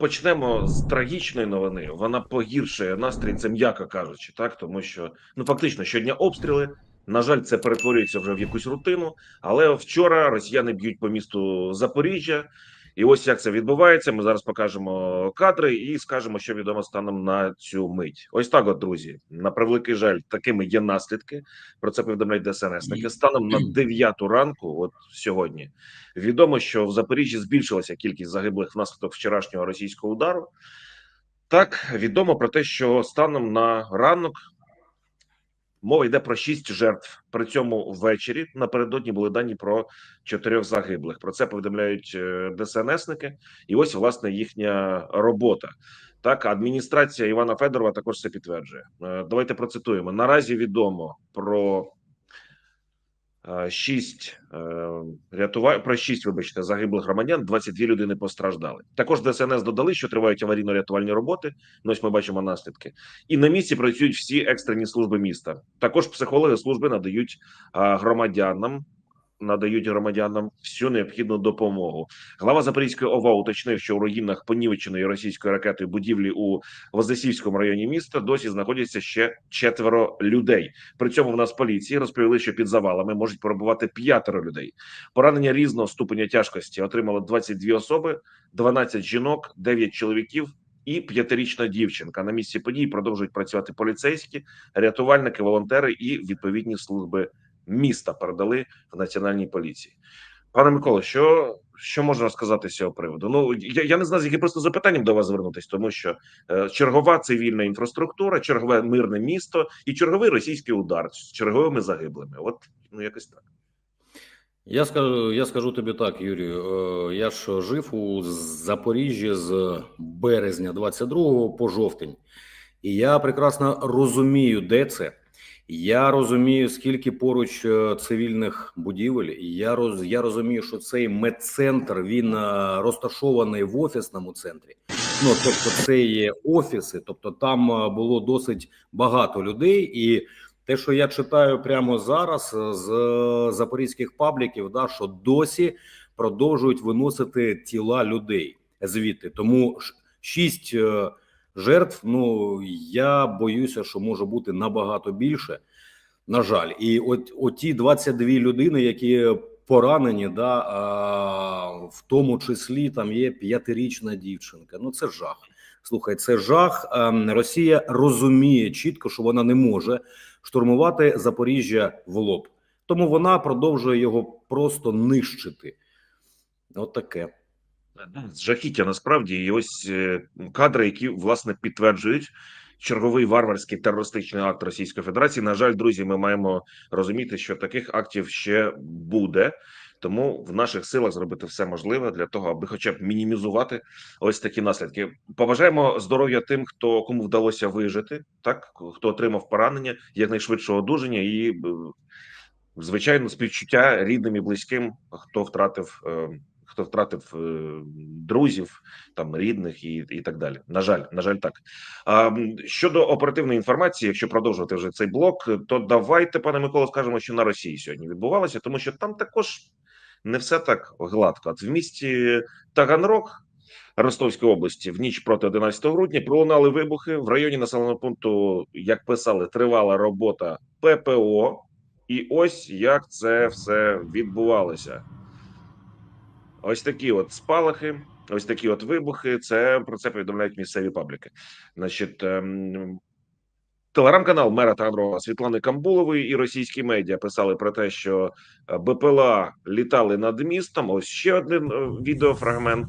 Почнемо з трагічної новини. Вона погіршує настрій, це м'яко кажучи, так тому що ну фактично щодня обстріли. На жаль, це перетворюється вже в якусь рутину. Але вчора росіяни б'ють по місту Запоріжжя, і ось як це відбувається. Ми зараз покажемо кадри і скажемо, що відомо станом на цю мить. Ось так, от друзі, на превеликий жаль, такими є наслідки. Про це повідомляють ДСНСники. Станом на 9 ранку, от сьогодні, відомо, що в Запоріжжі збільшилася кількість загиблих внаслідок вчорашнього російського удару. Так відомо про те, що станом на ранок мова йде про шість жертв. При цьому ввечері напередодні були дані про чотирьох загиблих. Про це повідомляють е, ДСНСники, і ось власне їхня робота. Так, адміністрація Івана Федорова також це підтверджує. Е, Давайте процитуємо. Наразі відомо про е, шість рятува... про шість, вибачте, загиблих громадян. 22 людини постраждали. Також ДСНС додали, що тривають аварійно-рятувальні роботи. Ну, ось ми бачимо наслідки, і на місці працюють всі екстрені служби міста. Також психологи служби надають громадянам. Надають громадянам всю необхідну допомогу. Глава Запорізької ОВА уточнив, що у руїнах понівеченої російською ракетою будівлі у Вознесівському районі міста досі знаходяться ще четверо людей. При цьому в нас поліції розповіли, що під завалами можуть перебувати п'ятеро людей. Поранення різного ступеня тяжкості отримало 22 особи, 12 жінок, 9 чоловіків. І п'ятирічна дівчинка на місці подій продовжують працювати поліцейські, рятувальники, волонтери і відповідні служби міста передали в національній поліції. Пане Миколо, що що можна розказати з цього приводу? Ну я, я не знаю, з яким просто запитанням до вас звернутися, тому що е, чергова цивільна інфраструктура, чергове мирне місто і черговий російський удар з черговими загиблими. От ну якось так. Я скажу, я скажу тобі так, Юрію. е, Я ж жив у Запоріжжі з березня 22 по жовтень, і я прекрасно розумію, де це. Я розумію, скільки поруч е, цивільних будівель. Я роз я розумію, що цей медцентр він е, розташований в офісному центрі. Ну тобто, це є офіси, тобто там е, було досить багато людей і. Те, що я читаю прямо зараз з запорізьких пабліків, да що досі продовжують виносити тіла людей звідти. Тому шість жертв. Ну я боюся, що може бути набагато більше. На жаль, і от оті 22 людини, які поранені, да а, в тому числі там є п'ятирічна дівчинка. Ну це жах. Слухай, це жах. Ем, Росія розуміє чітко, що вона не може штурмувати Запоріжжя в лоб. Тому вона продовжує його просто нищити. От таке. Жахіття насправді і ось е, кадри, які власне підтверджують черговий варварський терористичний акт Російської Федерації. На жаль, друзі, ми маємо розуміти, що таких актів ще буде. Тому в наших силах зробити все можливе для того, аби, хоча б мінімізувати ось такі наслідки. Побажаємо здоров'я тим, хто кому вдалося вижити, так хто отримав поранення, якнайшвидшого одужання, і звичайно, співчуття рідним і близьким, хто втратив. Хто втратив е, друзів, там рідних і і так далі. На жаль, на жаль, так щодо оперативної інформації, якщо продовжувати вже цей блок, то давайте, пане Миколо, скажемо, що на Росії сьогодні відбувалося, тому що там також не все так гладко. От в місті Таганрог Ростовської області в ніч проти 11 грудня пролунали вибухи в районі населеного пункту. Як писали, тривала робота ППО, і ось як це все відбувалося. Ось такі от спалахи, ось такі от вибухи. Це про це повідомляють місцеві пабліки. Значить, ем, телеграм-канал мера Таганрога Світлани Камбулової і російські медіа писали про те, що е, БПЛА літали над містом. Ось ще один е, відеофрагмент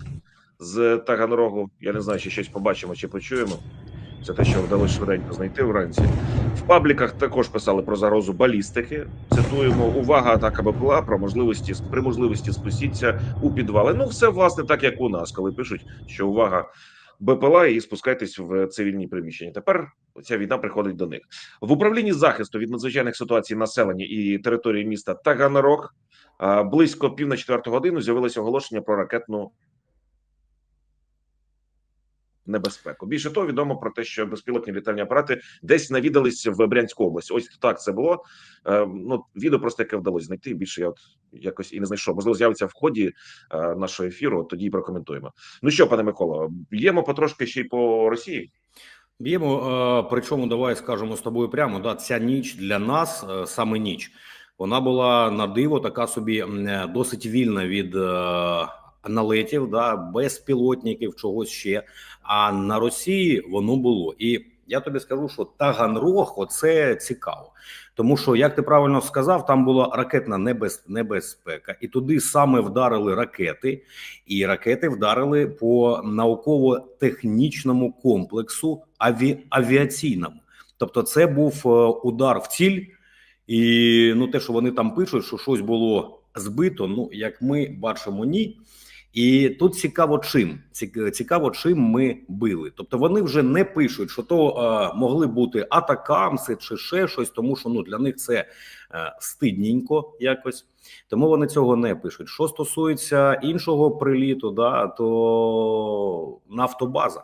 з Таганрогу. Я не знаю, чи щось побачимо чи почуємо. Це те, що вдалося швиденько знайти вранці. В пабліках також писали про загрозу балістики. Цитуємо увага, атака БПЛА про можливості при можливості спустіться у підвали. Ну, все власне так, як у нас, коли пишуть, що увага БПЛА і спускайтесь в цивільні приміщення. Тепер ця війна приходить до них в управлінні захисту від надзвичайних ситуацій населення і території міста Таганрог. Близько пів на четверту годину з'явилося оголошення про ракетну небезпеку. Більше того, відомо про те, що безпілотні літальні апарати десь навідались в Брянську область. Ось так це було. Е, ну відео просто яке вдалося знайти. Більше я от якось і не знайшов. Можливо, з'явиться в ході е, нашого ефіру. Тоді і прокоментуємо. Ну що, пане Микола, б'ємо потрошки ще й по Росії. Б'ємо, е, причому давай скажемо з тобою прямо. Да, ця ніч для нас е, саме ніч. Вона була на диво, така собі досить вільна від е, налетів, да, безпілотників, чогось ще. А на Росії воно було. І я тобі скажу, що Таганрог оце цікаво. Тому що, як ти правильно сказав, там була ракетна небез, небезпека, і туди саме вдарили ракети, і ракети вдарили по науково-технічному комплексу аві, авіаційному. Тобто, це був е, удар в ціль, і ну те, що вони там пишуть, що щось було збито. Ну як ми бачимо, ні. І тут цікаво, чим Ці- цікаво, чим ми били. Тобто вони вже не пишуть, що то е, могли бути атакамси чи ще щось, тому що ну для них це е, стидненько якось. Тому вони цього не пишуть. Що стосується іншого приліту, да то нафтобаза.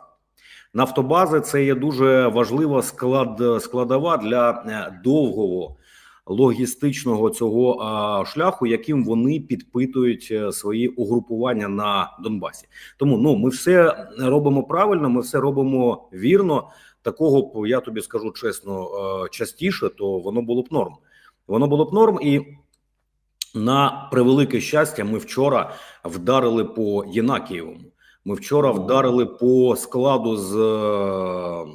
Нафтобази це є дуже важлива склад складова для е, довгого логістичного цього а, шляху, яким вони підпитують е, свої угрупування на Донбасі. Тому ну ми все робимо правильно, ми все робимо вірно. Такого я тобі скажу чесно, е, частіше, то воно було б норм. Воно було б норм, і на превелике щастя, ми вчора вдарили по Єнакієвому. Ми вчора вдарили по складу з е,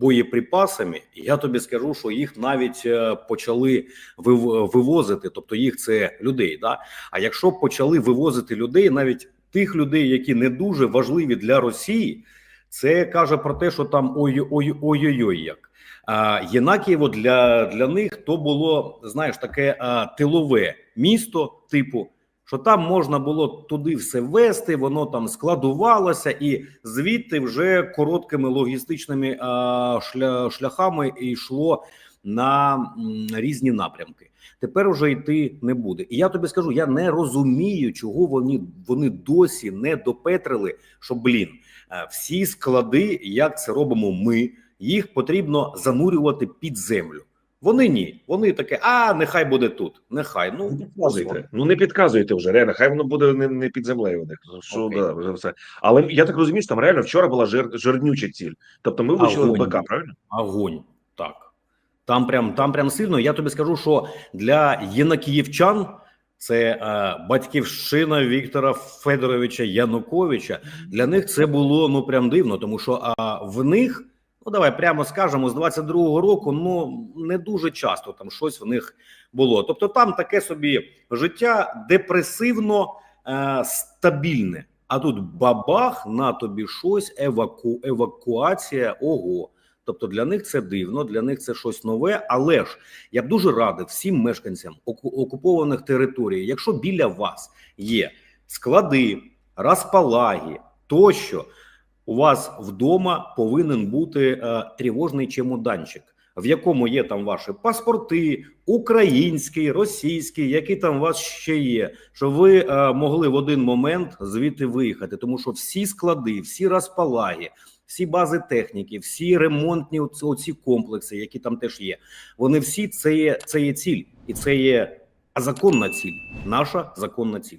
боєприпасами. Я тобі скажу, що їх навіть е, почали вив- вивозити, тобто їх це людей. Да? А якщо почали вивозити людей, навіть тих людей, які не дуже важливі для Росії, це каже про те, що там ой ой ой ой як. А Єнакієво для, для них то було, знаєш, таке а, тилове місто, типу, що там можна було туди все вести, воно там складувалося, і звідти вже короткими логістичними шляхами йшло на різні напрямки. Тепер уже йти не буде. І я тобі скажу: я не розумію, чого вони, вони досі не допетрили, що блін, е, всі склади, як це робимо ми, їх потрібно занурювати під землю. Вони ні. Вони таке, а нехай буде тут. Нехай. Ну, Ну, підказуйте. Ну не підказуйте вже. Реально, хай воно буде не, не під землею. у них. Що да, вже все. Але я так розумію, що там реально вчора була жир, жирнюча ціль. Тобто ми влучили в. БК, правильно? Огонь. Так. Там прям, там прям сильно. Я тобі скажу, що для єнакіївчан це е, батьківщина Віктора Федоровича Януковича. Для них це було ну прям дивно, тому що а, в них, ну давай прямо скажемо, з 22-го року ну не дуже часто там щось в них було. Тобто там таке собі життя депресивно е, стабільне. А тут бабах на тобі щось, еваку, евакуація. Ого. Тобто для них це дивно, для них це щось нове. Але ж я б дуже радив всім мешканцям окупованих територій, якщо біля вас є склади, розпалаги тощо, у вас вдома повинен бути е, тривожний чемоданчик, в якому є там ваші паспорти, український, російський, які там у вас ще є, щоб ви е, могли в один момент звідти виїхати, тому що всі склади, всі розпалаги, всі бази техніки, всі ремонтні оці, оці комплекси, які там теж є, вони всі це є, це є ціль, і це є законна ціль, наша законна ціль.